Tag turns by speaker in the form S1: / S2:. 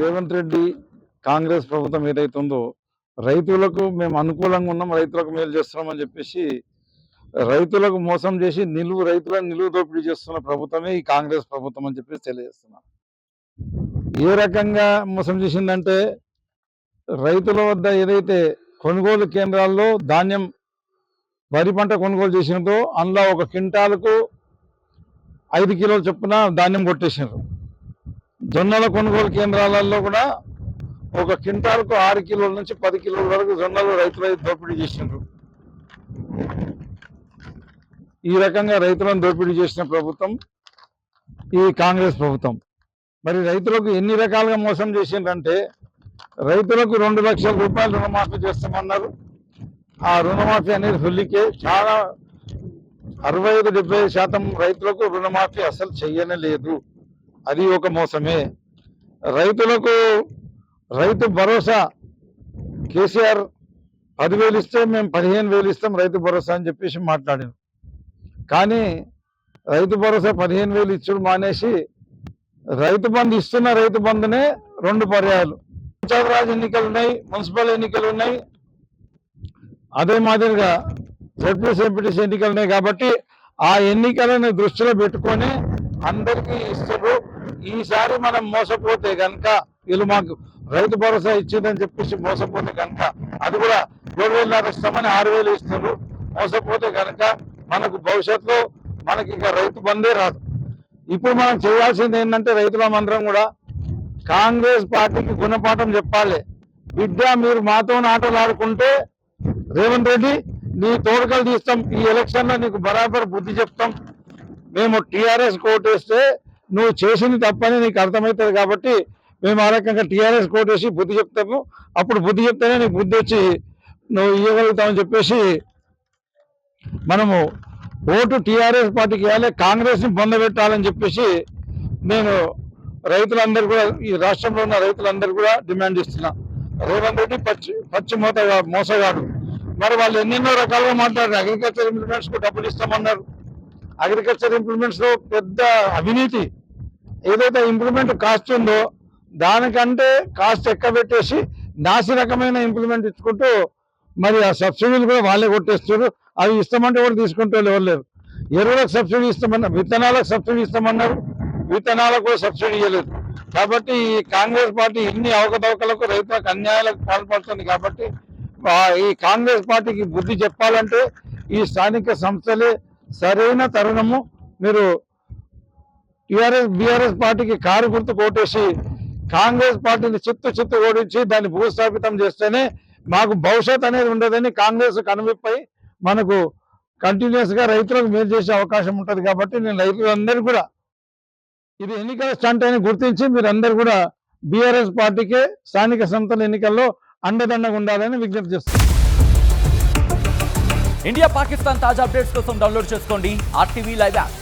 S1: రేవంత్ రెడ్డి కాంగ్రెస్ ప్రభుత్వం ఏదైతుందో రైతులకు మేము అనుకూలంగా ఉన్నాం రైతులకు మేలు చేస్తున్నామని చెప్పేసి రైతులకు మోసం చేసి నిలువు రైతులను నిలువు దోపిడీ చేస్తున్న ప్రభుత్వమే ఈ కాంగ్రెస్ ప్రభుత్వం అని చెప్పేసి తెలియజేస్తున్నాం. ఏ రకంగా మోసం చేసిందంటే రైతుల వద్ద ఏదైతే కొనుగోలు కేంద్రాల్లో ధాన్యం వరి పంట కొనుగోలు చేసినదో అందులో ఒక క్వింటాలకు ఐదు కిలోల చొప్పున ధాన్యం కొట్టేసినారు. జొన్నల కొనుగోలు కేంద్రాలలో కూడా ఒక క్వింటాల్కు ఆరు కిలోల నుంచి పది కిలోల వరకు జొన్నలు రైతులు దోపిడీ చేసినారు ఈ రకంగా రైతులను దోపిడీ చేసిన ప్రభుత్వం ఈ కాంగ్రెస్ ప్రభుత్వం. మరి రైతులకు ఎన్ని రకాలుగా మోసం చేసిండ్రంటే రైతులకు రెండు లక్షల రూపాయలు రుణమాఫీ చేస్తామన్నారు. ఆ రుణమాఫీ అనేది హుల్లికే. చాలా అరవై ఐదు డెబ్బై శాతం రైతులకు రుణమాఫీ అసలు చేయనే లేదు. అది ఒక మోసమే. రైతులకు రైతు భరోసా. కేసీఆర్ పదివేలు ఇస్తే మేము పదిహేను వేలు ఇస్తాం రైతు భరోసా అని చెప్పేసి మాట్లాడాను కానీ రైతు భరోసా పదిహేను వేలు ఇచ్చుడు మానేసి రైతు బంధు ఇస్తున్న రైతు బంధునే రెండు పర్యాయాలు. పంచాయతీరాజ్ ఎన్నికలు ఉన్నాయి మున్సిపల్ ఎన్నికలు ఉన్నాయి. అదే మాదిరిగా జడ్పీఎస్ ఎంపీటీసీ ఎన్నికలు ఉన్నాయి కాబట్టి ఆ ఎన్నికలను దృష్టిలో పెట్టుకొని అందరికీ ఇస్తారు ఈసారి మనం మోసపోతే గనక వీళ్ళు మాకు రైతు భరోసా ఇచ్చిందని చెప్పేసి మోసపోతే కనుక అది కూడా ఏడు వేల ఇస్తామని ఆరు వేలు ఇస్తున్నారు. మోసపోతే కనుక మనకు భవిష్యత్తులో మనకి ఇంకా రైతు బందే రాదు. ఇప్పుడు మనం చేయాల్సింది ఏంటంటే రైతులమందరం కూడా కాంగ్రెస్ పార్టీకి గుణపాఠం చెప్పాలి. బిడ్డ మీరు మాతో ఆటలు ఆడుకుంటే రేవంత్ రెడ్డి నీ తోడుకలు తీస్తాం. ఈ ఎలక్షన్లో నీకు బరాబర్ బుద్ధి చెప్తాం. మేము టీఆర్ఎస్ కోటేస్తే నువ్వు చేసింది తప్పని నీకు అర్థమవుతుంది కాబట్టి మేము ఆ రకంగా టీఆర్ఎస్ కోటేసి బుద్ధి చెప్తాము. అప్పుడు బుద్ధి చెప్తేనే నీకు బుద్ధి వచ్చి నువ్వు ఇవ్వగలుగుతామని చెప్పేసి మనము ఓటు టీఆర్ఎస్ పార్టీకి వేయాలి కాంగ్రెస్ని పొందబెట్టాలని చెప్పేసి నేను రైతులందరూ కూడా ఈ రాష్ట్రంలో ఉన్న రైతులందరూ కూడా డిమాండ్ ఇస్తున్నా రేవంత్ రెడ్డి పచ్చి పచ్చి మూత మోసగాడు. మరి వాళ్ళు ఎన్నెన్నో రకాలుగా మాట్లాడారు. అగ్రికల్చర్ ఇంప్లిమెంట్స్కు డబ్బులు ఇస్తామన్నారు. అగ్రికల్చర్ ఇంప్లిమెంట్స్లో పెద్ద అవినీతి. ఏదైతే ఇంప్లిమెంట్ కాస్ట్ ఉందో దానికంటే కాస్ట్ ఎక్కువ పెట్టేసి నాసి రకమైన ఇంప్లిమెంట్ ఇచ్చుకుంటూ మరి ఆ సబ్సిడీలు కూడా వాళ్ళే కొట్టేస్తారు అవి ఇస్తామంటే కూడా తీసుకుంటూ ఎవరు లేరు. ఎరువులకు సబ్సిడీ ఇస్తామన్నారు విత్తనాలకు సబ్సిడీ ఇస్తామన్నారు విత్తనాలకు కూడా సబ్సిడీ ఇవ్వలేదు కాబట్టి ఈ కాంగ్రెస్ పార్టీ ఇన్ని అవకతవకలకు రైతులకు అన్యాయాలకు పాల్పడుతుంది కాబట్టి ఈ కాంగ్రెస్ పార్టీకి బుద్ధి చెప్పాలంటే ఈ స్థానిక సంస్థలే సరైన తరుణము. మీరు టిఆర్ఎస్ బిఆర్ఎస్ పార్టీకి కారు గుర్తు కోటేసి కాంగ్రెస్ పార్టీని చిత్తు చిత్తు ఓడించి దాన్ని భూస్థాపితం చేస్తేనే మాకు భవిష్యత్ అనేది ఉండదని కాంగ్రెస్ కనువిప్పై మనకు కంటిన్యూస్గా రైతులకు మేలు చేసే అవకాశం ఉంటుంది కాబట్టి నేను రైతులందరూ కూడా ఇది ఎన్నికల స్టంట్ అని గుర్తించి మీరందరూ కూడా బిఆర్ఎస్ పార్టీకే స్థానిక సంస్థల ఎన్నికల్లో అండదండగా ఉండాలని విజ్ఞప్తి చేస్తున్నారు
S2: ఇండియా పాకిస్తాన్ తాజా అప్డేట్స్ కోసం డౌన్లోడ్ చేసుకోండి ఆర్టీవీ లైవ్ యాప్.